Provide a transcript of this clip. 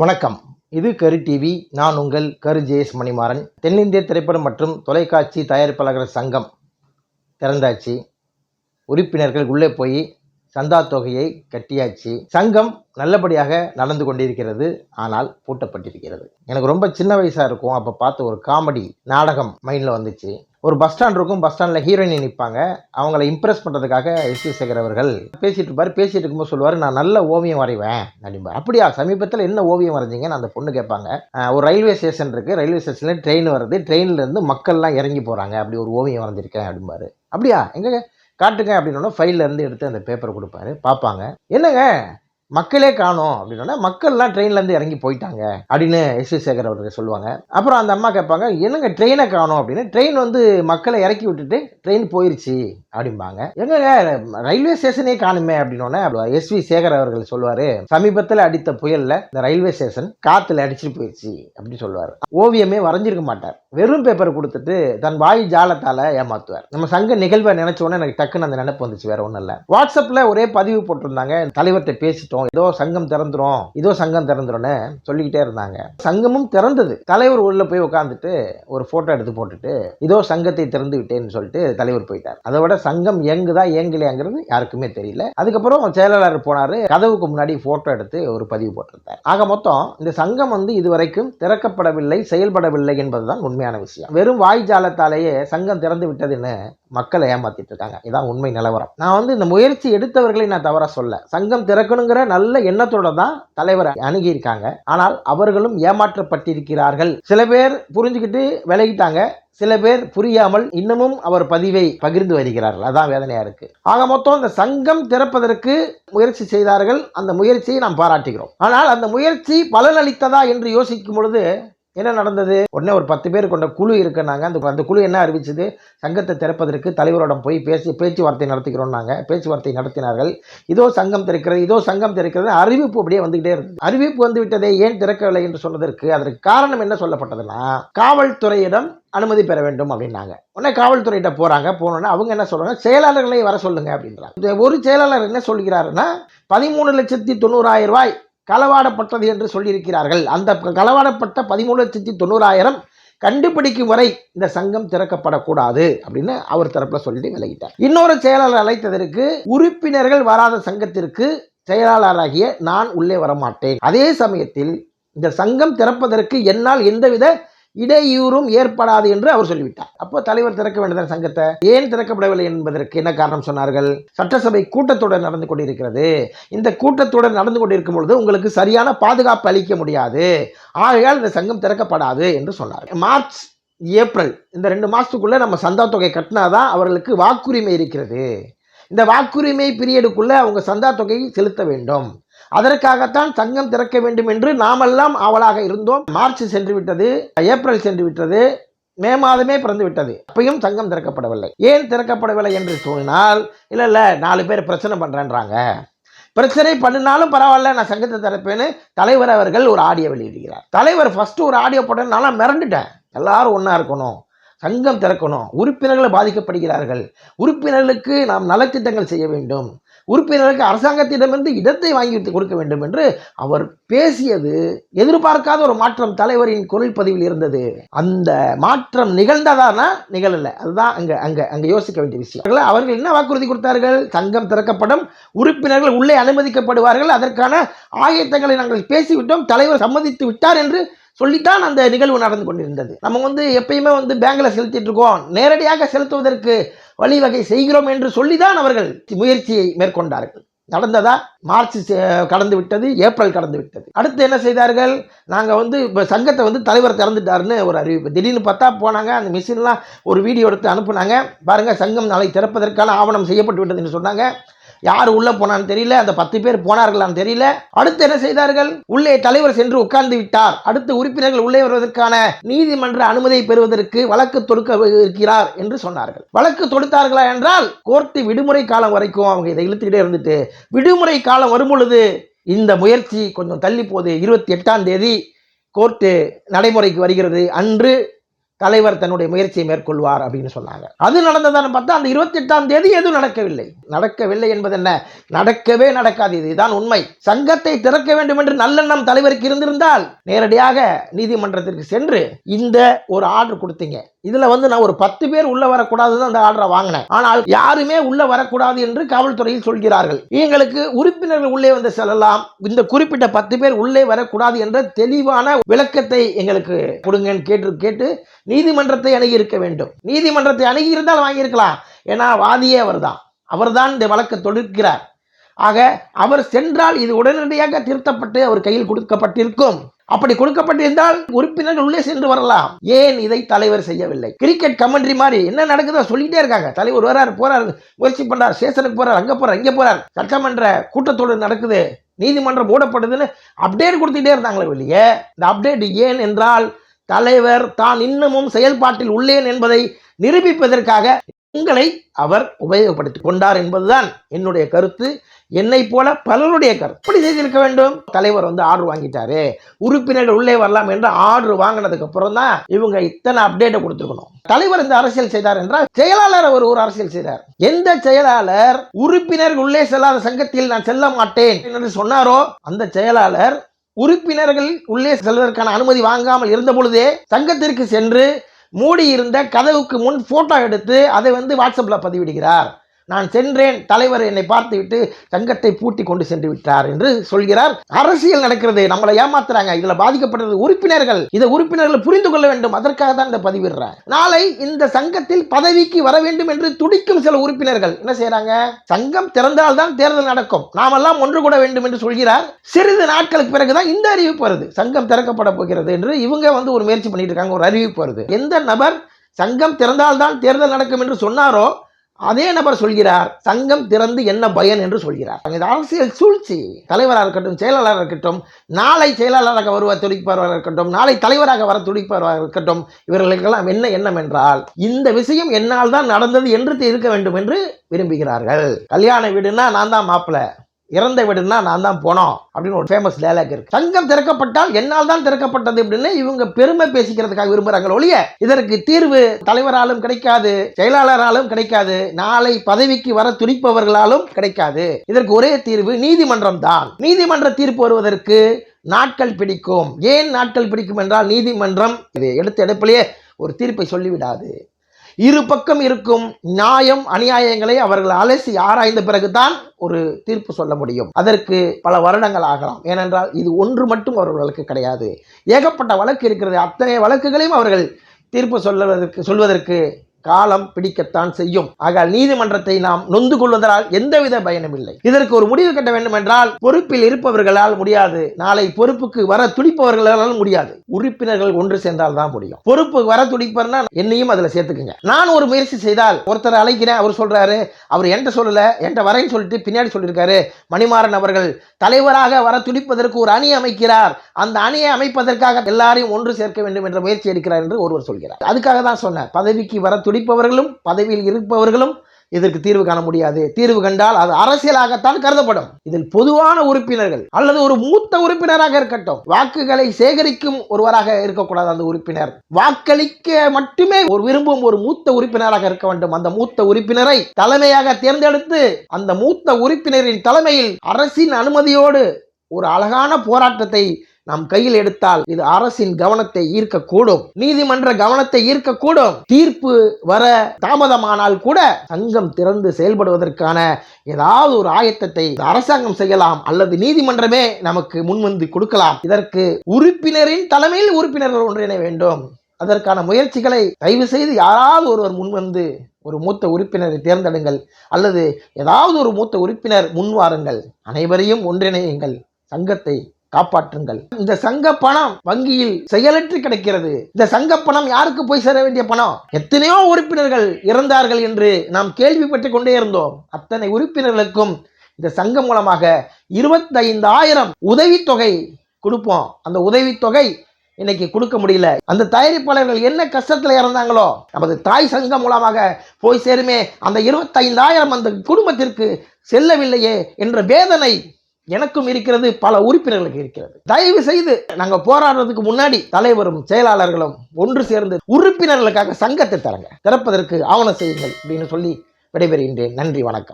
வணக்கம். இது கரு டிவி. நான் உங்கள் கரு ஜேஎஸ் மணிமாறன் தென்னிந்திய திரைப்படம் மற்றும் தொலைக்காட்சி தயாரிப்பாளர்கள் சங்கம் திறந்தாச்சு. உறுப்பினர்கள் உள்ளே போய் சந்தா தொகையை கட்டியாச்சு. சங்கம் நல்லபடியாக நடந்து கொண்டிருக்கிறது. ஆனால் பூட்டப்பட்டிருக்கிறது. எனக்கு ரொம்ப சின்ன வயசாக இருக்கும். அப்போ பார்த்த ஒரு காமெடி நாடகம் மைண்டில் வந்துச்சு. ஒரு பஸ் ஸ்டாண்ட் இருக்கும் பஸ் ஸ்டாண்டில் ஹீரோயின் நிற்பாங்க அவங்கள இம்ப்ரெஸ் பண்ணுறதுக்காக எஸ் வி சேகர் அவர்கள் பேசிகிட்டு இருப்பார். பேசிகிட்டு இருக்கும்போது சொல்லுவார் நான் நல்ல ஓவியம் வரைவேன் அப்படிம்பார். அப்படியா சமீபத்தில் என்ன ஓவியம் வரைஞ்சிங்கன்னு அந்த பொண்ணு கேட்பாங்க. ஒரு ரயில்வே ஸ்டேஷன் இருக்குது ரயில்வே ஸ்டேஷனில் ட்ரெயின் வருது. ட்ரெயின்லேருந்து மக்கள்லாம் இறங்கி போகிறாங்க அப்படி ஒரு ஓவியம் வரைஞ்சிருக்கேன் அப்படிம்பாரு. அப்படியா எங்க காட்டுங்க அப்படின்னோட ஃபைல்லேருந்து எடுத்து அந்த பேப்பரை கொடுப்பாரு. பார்ப்பாங்க. என்னங்க? மக்களே காணும் அப்படின்னா மக்கள்லாம் ட்ரெயின்லேருந்து இறங்கி போயிட்டாங்க அப்படின்னு எஸ் வி சேகர் அவர்கள் சொல்லுவாங்க. அப்புறம் அந்த அம்மா கேட்பாங்க என்னங்க ட்ரெயினை காணோம்? அப்படின்னு. ட்ரெயின் வந்து மக்களை இறக்கி விட்டுட்டு ட்ரெயின் போயிருச்சு அப்படிம்பாங்க. எங்கங்க ரயில்வே ஸ்டேஷனே காணுமே அப்படின்னோடனே எஸ் வி சேகர் அவர்கள் சொல்லுவார் சமீபத்தில் அடித்த புயலில் இந்த ரயில்வே ஸ்டேஷன் காற்றுல அடிச்சுட்டு போயிடுச்சு அப்படின்னு சொல்லுவார். ஓவியமே வரைஞ்சிருக்க மாட்டார். வெறும் பேப்பர் கொடுத்துட்டு தன் வாய் ஜாலத்தால் ஏமாத்துவார். நம்ம சங்க நிகழ்வை நினைச்ச எனக்கு டக்குன்னு அந்த நினைப்பு வந்துச்சு வேற ஒன்றும் இல்லை. வாட்ஸ்அப்பில் ஒரே பதிவு போட்டிருந்தாங்க தலைவர்கிட்ட பேசிட்டோம் ஏதோ சங்கம் திறந்துரும் இதோ சங்கம் திறந்துரும்னு சொல்லிக்கிட்டே இருந்தாங்க. சங்கமும் திறந்தது. தலைவர் உள்ள போய் உட்காந்துட்டு ஒரு ஃபோட்டோ எடுத்து போட்டுட்டு இதோ சங்கத்தை திறந்து விட்டேன்னு சொல்லிட்டு தலைவர் போயிட்டார். அதை விட சங்கம் எங்குதா இயங்கலையாங்கிறது யாருக்குமே தெரியல. அதுக்கப்புறம் செயலாளர் போனார் கதவுக்கு முன்னாடி ஃபோட்டோ எடுத்து ஒரு பதிவு போட்டிருந்தார். ஆக மொத்தம் இந்த சங்கம் வந்து இதுவரைக்கும் திறக்கப்படவில்லை செயல்படவில்லை என்பதுதான் உண்மையான விஷயம். வெறும் வாய் ஜாலத்தாலேயே சங்கம் திறந்து விட்டதுன்னு மக்களை ஏமாத்திட்டு இருக்காங்க. இதான் உண்மை நிலவரம். நான் வந்து இந்த முயற்சி எடுத்தவர்களை நான் தவற சொல்ல. சங்கம் திறக்கணுங்கிற நல்ல எண்ணத்தோட தான் தலைவர் அணுகியிருக்காங்க. ஆனால் அவர்களும் ஏமாற்றப்பட்டிருக்கிறார்கள். சில பேர் புரிஞ்சுக்கிட்டு விலகிட்டாங்க. சில பேர் புரியாமல் இன்னமும் அவர் பதிவை பகிர்ந்து வருகிறார்கள். அதான் வேதனையா இருக்கு. ஆக மொத்தம் இந்த சங்கம் திறப்பதற்கு முயற்சி செய்தார்கள். அந்த முயற்சியை நாம் பாராட்டுகிறோம். ஆனால் அந்த முயற்சி பலனளித்ததா என்று யோசிக்கும் பொழுது என்ன நடந்தது? உடனே ஒரு பத்து பேர் கொண்ட குழு இருக்குன்னாங்க அந்த அந்த குழு என்ன அறிவிச்சது? சங்கத்தை திறப்பதற்கு தலைவரோட போய் பேசி பேச்சுவார்த்தை நடத்திக்கிறோம்னாங்க பேச்சுவார்த்தை நடத்தினார்கள். இதோ சங்கம் திறக்கிறது இதோ சங்கம் திறக்கிறது. அறிவிப்பு அப்படியே வந்துகிட்டே இருந்தது. அறிவிப்பு வந்து விட்டதே ஏன் திறக்கவில்லை என்று சொன்னதற்கு அதற்கு காரணம் என்ன சொல்லப்பட்டதுன்னா காவல்துறையிடம் அனுமதி பெற வேண்டும் அப்படின்னாங்க. உடனே காவல்துறையிட்ட போறாங்க. போனோன்னே அவங்க என்ன சொல்றாங்க? செயலாளர்களை வர சொல்லுங்க அப்படின்றாங்க. இந்த ஒரு செயலாளர் என்ன சொல்கிறாருன்னா பதிமூணு லட்சத்தி தொண்ணூறாயிரம் ரூபாய் களவாடப்பட்டது என்று சொல்லியிருக்கிறார்கள். அந்த களவாடப்பட்ட பதிமூணு லட்சத்தி தொண்ணூறாயிரம் கண்டுபிடிக்கும் வரை இந்த சங்கம் திறக்கப்படக்கூடாது அப்படின்னு அவர் தரப்புல சொல்லிட்டு விலகிட்டார். இன்னொரு செயலாளர் அழைத்ததற்கு உறுப்பினர்கள் வராத சங்கத்திற்கு செயலாளராகிய நான் உள்ளே வரமாட்டேன். அதே சமயத்தில் இந்த சங்கம் திறப்பதற்கு என்னால் எந்தவித இடையூறும் ஏற்படாது என்று அவர் சொல்லிவிட்டார். அப்போ தலைவர் திறக்க வேண்டியதான சங்கத்தை ஏன் திறக்கப்படவில்லை என்பதற்கு என்ன காரணம் சொன்னார்கள்? சட்டசபை கூட்டத்தொடர் நடந்து கொண்டிருக்கிறது. இந்த கூட்டத்தொடர் நடந்து கொண்டிருக்கும் பொழுது உங்களுக்கு சரியான பாதுகாப்பு அளிக்க முடியாது. ஆகையால் இந்த சங்கம் திறக்கப்படாது என்று சொன்னார். மார்ச் ஏப்ரல் இந்த ரெண்டு மாசத்துக்குள்ள நம்ம சந்தா தொகை கட்டினாதான் அவர்களுக்கு வாக்குரிமை இருக்கிறது. இந்த வாக்குரிமை பீரியடுக்குள்ள அவங்க சந்தா தொகையை செலுத்த வேண்டும். அதற்காகத்தான் சங்கம் திறக்க வேண்டும் என்று நாமெல்லாம் ஆவலாக இருந்தோம். மார்ச் சென்று விட்டது ஏப்ரல் சென்று விட்டது மே மாதமே பிறந்து விட்டது அப்பயும் சங்கம் திறக்கப்படவில்லை. ஏன் திறக்கப்படவில்லை என்று சொன்னால் இல்லை இல்லை நாலு பேர் பிரச்சனை பண்ணுறேன்றாங்க பிரச்சனை பண்ணினாலும் பரவாயில்ல நான் சங்கத்தை திறப்பேன்னு தலைவர் அவர்கள் ஒரு ஆடியோ வெளியிடுகிறார். தலைவர் ஃபர்ஸ்ட் ஒரு ஆடியோ போட்டதுனால மிரண்டுட்டேன். எல்லாரும் ஒன்றா இருக்கணும் சங்கம் திறக்கணும். உறுப்பினர்கள் பாதிக்கப்படுகிறார்கள். உறுப்பினர்களுக்கு நாம் நலத்திட்டங்கள் செய்ய வேண்டும். உறுப்பினர்களுக்கு அரசாங்கத்திடமிருந்து இடத்தை வாங்கி கொடுக்க வேண்டும் என்று அவர் பேசியது எதிர்பார்க்காத ஒரு மாற்றம் தலைவரின் குரல் பதிவில் இருந்தது. அந்த மாற்றம் நிகழ்ந்ததானா? நிகழல. அதுதான் அங்க அங்க அங்க யோசிக்க வேண்டிய விஷயம். அவர்கள் அவர்கள் என்ன வாக்குறுதி கொடுத்தார்கள்? சங்கம் திறக்கப்படும் உறுப்பினர்கள் உள்ளே அனுமதிக்கப்படுவார்கள். அதற்கான ஆயத்தங்களை நாங்கள் பேசிவிட்டோம். தலைவர் சம்மதித்து விட்டார் என்று சொல்லித்தான் அந்த நிகழ்வு நடந்து கொண்டிருந்தது. நம்ம வந்து எப்பயுமே வந்து பேங்கில் செலுத்திட்டு இருக்கோம். நேரடியாக செலுத்துவதற்கு வழிவகை செய்கிறோம் என்று சொல்லிதான் அவர்கள் முயற்சியை மேற்கொண்டார்கள். நடந்ததா? மார்ச் கடந்து விட்டது ஏப்ரல் கடந்து விட்டது. அடுத்து என்ன செய்தார்கள்? நாங்கள் வந்து இப்போ சங்கத்தை வந்து தலைவர் திறந்துட்டாருன்னு ஒரு அறிவிப்பு திடீர்னு பார்த்தா போனாங்க. அந்த மிஷின்லாம் ஒரு வீடியோ எடுத்து அனுப்புனாங்க. பாருங்கள் சங்கம் நாளை திறப்பதற்கான ஆவணம் செய்யப்பட்டு விட்டதுன்னு சொன்னாங்க. யார் உள்ள போனான்னு தெரியல அந்த பத்து பேர் போனார்களான்னு தெரியல. அடுத்து என்ன செய்தார்கள்? உள்ளே தலைவர் சென்று உட்கார்ந்து விட்டார். அடுத்து உறுப்பினர்கள் உள்ளே வருவதற்கான நீதிமன்ற அனுமதியை பெறுவதற்கு வழக்கு தொடுக்க இருக்கிறார் என்று சொன்னார்கள். வழக்கு தொடுத்தார்களா என்றால் கோர்ட்டு விடுமுறை காலம் வரைக்கும் அவங்க இதை இழுத்துக்கிட்டே இருந்துட்டு விடுமுறை காலம் வரும்பொழுது இந்த முயற்சி கொஞ்சம் தள்ளி போகுது இருபத்தி எட்டாம் தேதி கோர்ட்டு நடைமுறைக்கு வருகிறது. அன்று தலைவர் தன்னுடைய முயற்சியை மேற்கொள்வார் அப்படின்னு சொன்னாங்க. அது நடந்ததான்னு பார்த்தா அந்த இருபத்தி எட்டாம் தேதி எதுவும் நடக்கவில்லை. நடக்கவில்லை என்பது என்ன? நடக்கவே நடக்காது. இதுதான் உண்மை. சங்கத்தை திறக்க வேண்டும் என்று நல்லெண்ணம் தலைவருக்கு இருந்திருந்தால் நேரடியாக நீதிமன்றத்திற்கு சென்று இந்த ஒரு ஆர்டர் கொடுத்தீங்க. இதுல வந்து நான் ஒரு பத்து பேர் உள்ள வரக்கூடாதுன்னு அந்த ஆர்டரை வாங்கினேன். ஆனால் யாருமே உள்ள வரக்கூடாது என்று காவல்துறையில் சொல்கிறார்கள். எங்களுக்கு உறுப்பினர்கள் உள்ளே வந்து செல்லலாம். இந்த குறிப்பிட்ட பத்து பேர் உள்ளே வரக்கூடாது என்ற தெளிவான விளக்கத்தை எங்களுக்கு கொடுங்கன்னு கேட்டு கேட்டு நீதிமன்றத்தை அணுகி இருக்க வேண்டும். நீதிமன்றத்தை அணுகி இருந்தால் வாங்கியிருக்கலாம். ஏன்னா வாதியே அவர்தான். அவர்தான் இந்த வழக்கை தொடுக்கிறார். ஆக அவர் சென்றால் இது உடனடியாக திருத்தப்பட்டு அவர் கையில் கொடுக்கப்பட்டிருக்கும். அப்படி கொடுக்கப்பட்டிருந்தால் உறுப்பினர்கள் உள்ளே சென்று வரலாம். ஏன் இதை தலைவர் செய்யவில்லை? கிரிக்கெட் கமெண்ட்ரி மாதிரி என்ன நடக்குதோ சொல்லிட்டே இருக்காங்க. தலைவர் வராரு போறாரு முயற்சி பண்றார் ஸ்டேஷனுக்கு போறார் அங்க போறார் இங்க போறார். சட்டமன்ற கூட்டத்தொடர் நடக்குது நீதிமன்றம் மூடப்படுதுன்னு அப்டேட் கொடுத்துட்டே இருந்தாங்களே வெளியே இந்த அப்டேட் ஏன் என்றால் தலைவர் தான் இன்னமும் செயல்பாட்டில் உள்ளேன் என்பதை நிரூபிப்பதற்காக உங்களை அவர் உபயோகப்படுத்திக் கொண்டார் என்பதுதான் என்னுடைய கருத்து. என்னை போல பலருடைய கருத்து. எப்படி செய்திருக்க வேண்டும். தலைவர் வந்து ஆர்டர் வாங்கிட்டாரு. உறுப்பினர்கள் உள்ளே வரலாம் என்று ஆர்டர் வாங்கினதுக்கு அப்புறம் தான் இவங்க இத்தனை அப்டேட்டை கொடுத்துருக்கணும். தலைவர் இந்த அரசியல் செய்தார் என்றால் செயலாளர் அவர் ஒரு அரசியல் செய்தார். எந்த செயலாளர் உறுப்பினர்கள் உள்ளே செல்லாத சங்கத்தில் நான் செல்ல மாட்டேன் என்று சொன்னாரோ அந்த செயலாளர் உறுப்பினர்கள் உள்ளே செல்வதற்கான அனுமதி வாங்காமல் இருந்த பொழுதே சங்கத்திற்கு சென்று மூடி இருந்த கதவுக்கு முன் போட்டோ எடுத்து அதை வந்து வாட்ஸ்அப்பில் பதிவிடுகிறார். நான் சென்றேன் தலைவர் என்னை பார்த்துவிட்டு சங்கத்தை பூட்டி கொண்டு சென்று விட்டார் என்று சொல்கிறார். அரசியல் நடக்கிறது நம்மளை ஏமாத்துறாங்க. இதுல பாதிக்கப்பட்டது உறுப்பினர்கள். இதை உறுப்பினர்கள் புரிந்து கொள்ள வேண்டும். அதற்காக தான் இந்த பதிவிடுறேன் நாளை இந்த சங்கத்தில் பதவிக்கு வர வேண்டும் என்று துடிக்கும் சில உறுப்பினர்கள். என்ன செய்யறாங்க சங்கம் திறந்தால்தான் தேர்தல் நடக்கும். நாமெல்லாம் ஒன்று கூட வேண்டும் என்று சொல்கிறார். சிறிது நாட்களுக்கு பிறகுதான் இந்த அறிவிப்பு வருது. சங்கம் திறக்கப்பட போகிறது என்று இவங்க வந்து ஒரு முயற்சி பண்ணிட்டு இருக்காங்க. ஒரு அறிவிப்பு வருது. எந்த நபர் சங்கம் திறந்தால்தான் தேர்தல் நடக்கும் என்று சொன்னாரோ அதே நபர் சொல்கிறார் சங்கம் திறந்து என்ன பயன் என்று சொல்கிறார். இது அரசியல் சூழ்ச்சி. தலைவராக இருக்கட்டும் செயலாளராக இருக்கட்டும் நாளை செயலாளராக வருவ துடிப்பவராக இருக்கட்டும் நாளை தலைவராக வர துடிப்பவராக இருக்கட்டும் இவர்களுக்கெல்லாம் என்ன எண்ணம் என்றால் இந்த விஷயம் என்னால் தான் நடந்தது என்று இருக்க வேண்டும் என்று விரும்புகிறார்கள். கல்யாண வீடுனா நான் தான் மாப்பிள்ளை. இறந்த வீடுனா நான் தான் போனோம் அப்படின்னு ஒரு ஃபேமஸ் டைலாக் இருக்கு. சங்கம் திறக்கப்பட்டால் என்னால் தான் திறக்கப்பட்டது அப்படின்னு இவங்க பெருமை பேசிக்கிறதுக்காக விரும்புறாங்க ஒழிய இதற்கு தீர்வு தலைவராலும் கிடைக்காது செயலாளராலும் கிடைக்காது நாளை பதவிக்கு வர துடிப்பவர்களாலும் கிடைக்காது. இதற்கு ஒரே தீர்வு நீதிமன்றம் தான். நீதிமன்ற தீர்ப்பு வருவதற்கு நாட்கள் பிடிக்கும். ஏன் நாட்கள் பிடிக்கும் என்றால் நீதிமன்றம் இதை எடுத்த எடுப்பிலேயே ஒரு தீர்ப்பை சொல்லிவிடாது. இரு பக்கம் இருக்கும் நியாயம் அநியாயங்களை அவர்கள் அலசி ஆராய்ந்த பிறகுதான் ஒரு தீர்ப்பு சொல்ல முடியும். அதற்கு பல வருடங்கள் ஆகலாம். ஏனென்றால் இது ஒன்று மட்டும் அவர்களுக்கு கிடையாது. ஏகப்பட்ட வழக்கு இருக்கிறது. அத்தனை வழக்குகளையும் அவர்கள் தீர்ப்பு சொல்லுவதற்கு சொல்வதற்கு காலம் பிடிக்கத்தான் செய்யும். ஆக நீதிமன்றத்தை நாம் நொந்து கொள்வதால் எந்தவித பயனும் இல்லை. இதற்கு ஒரு முடிவு கட்ட வேண்டும் என்றால் பொறுப்பில் இருப்பவர்களால் முடியாது. நாளை பொறுப்புக்கு வர துடிப்பவர்களால் முடியாது. உறுப்பினர்கள் ஒன்று சேர்ந்தால் தான் முடியும். பொறுப்பு வர துடிப்பர்னா என்னையும் அதுல சேர்த்துக்குங்க. நான் ஒரு முயற்சி செய்தால் ஒருத்தர் அழைக்கிறேன் அவர் சொல்றாரு. அவர் என்கிட்ட சொல்லல என்கிட்ட வரேன்னு சொல்லிட்டு பின்னாடி சொல்லியிருக்காரு. மணிமாறன் அவர்கள் தலைவராக வர துடிப்பதற்கு ஒரு அணி அமைக்கிறார். அந்த அணியை அமைப்பதற்காக எல்லாரையும் ஒன்று சேர்க்க வேண்டும் என்ற முயற்சி எடுக்கிறார் என்று ஒருவர் சொல்கிறார். அதுக்காக தான் சொன்னேன். பதவிக்கு வர துடிப்பவர்களும் பதவியில் இருப்பவர்களும் இதற்கு தீர்வு காண முடியாது. தீர்வு கண்டால் அது அரசியலாகத்தான் கருதப்படும். இதில் பொதுவான உறுப்பினர்கள் அல்லது ஒரு மூத்த உறுப்பினராக இருக்கட்டும் வாக்குகளை சேகரிக்கும் ஒருவராக இருக்கக்கூடாது அந்த உறுப்பினர். வாக்களிக்க மட்டுமே ஒரு விரும்பும் ஒரு மூத்த உறுப்பினராக இருக்க வேண்டும். அந்த மூத்த உறுப்பினரை தலைமையாக தேர்ந்தெடுத்து அந்த மூத்த உறுப்பினரின் தலைமையில் அரசின் அனுமதியோடு ஒரு அழகான போராட்டத்தை நம் கையில் எடுத்தால் இது அரசின் கவனத்தை ஈர்க்கக்கூடும். நீதிமன்ற கவனத்தை ஈர்க்கக்கூடும். தீர்ப்பு வர தாமதமானால் கூட சங்கம் திறந்து செயல்படுவதற்கான ஏதாவது ஒரு ஆயத்தத்தை அரசாங்கம் செய்யலாம் அல்லது நீதிமன்றமே நமக்கு முன்வந்து கொடுக்கலாம். இதற்கு உறுப்பினரின் தலைமையில் உறுப்பினர்கள் ஒன்றிணை வேண்டும். அதற்கான முயற்சிகளை தயவு செய்து யாராவது ஒருவர் முன்வந்து ஒரு மூத்த உறுப்பினரை தேர்ந்தெடுங்கள். அல்லது ஏதாவது ஒரு மூத்த உறுப்பினர் முன்வாருங்கள் அனைவரையும் ஒன்றிணையுங்கள். சங்கத்தை காப்பாற்றுங்கள். இந்த சங்க பணம் வங்கியில் செயலற்று கிடைக்கிறது. இந்த சங்க பணம் யாருக்கு போய் சேர வேண்டிய பணம்? எத்தனையோ உறுப்பினர்கள் இறந்தார்கள் என்று நாம் கேள்விப்பட்டு கொண்டே இருந்தோம். அத்தனை உறுப்பினர்களுக்கும் இந்த சங்கம் மூலமாக இருபத்தைந்தாயிரம் உதவித்தொகை கொடுப்போம். அந்த உதவித்தொகை இன்னைக்கு கொடுக்க முடியல. அந்த தயாரிப்பாளர்கள் என்ன கஷ்டத்தில் இறந்தாங்களோ நமது தாய் சங்கம் மூலமாக போய் சேருமே. அந்த இருபத்தைந்தாயிரம் அந்த குடும்பத்திற்கு செல்லவில்லையே என்ற வேதனை எனக்கும் இருக்கிறது பல உறுப்பினர்களுக்கு இருக்கிறது. தயவு செய்து நாங்க போராடுறதுக்கு முன்னாடி தலைவரும் செயலாளர்களும் ஒன்று சேர்ந்து உறுப்பினர்களுக்காக சங்கத்தை தரங்க திறப்பதற்கு ஆவணம் செய்யுங்கள் அப்படின்னு சொல்லி விடைபெறுகின்றேன். நன்றி வணக்கம்.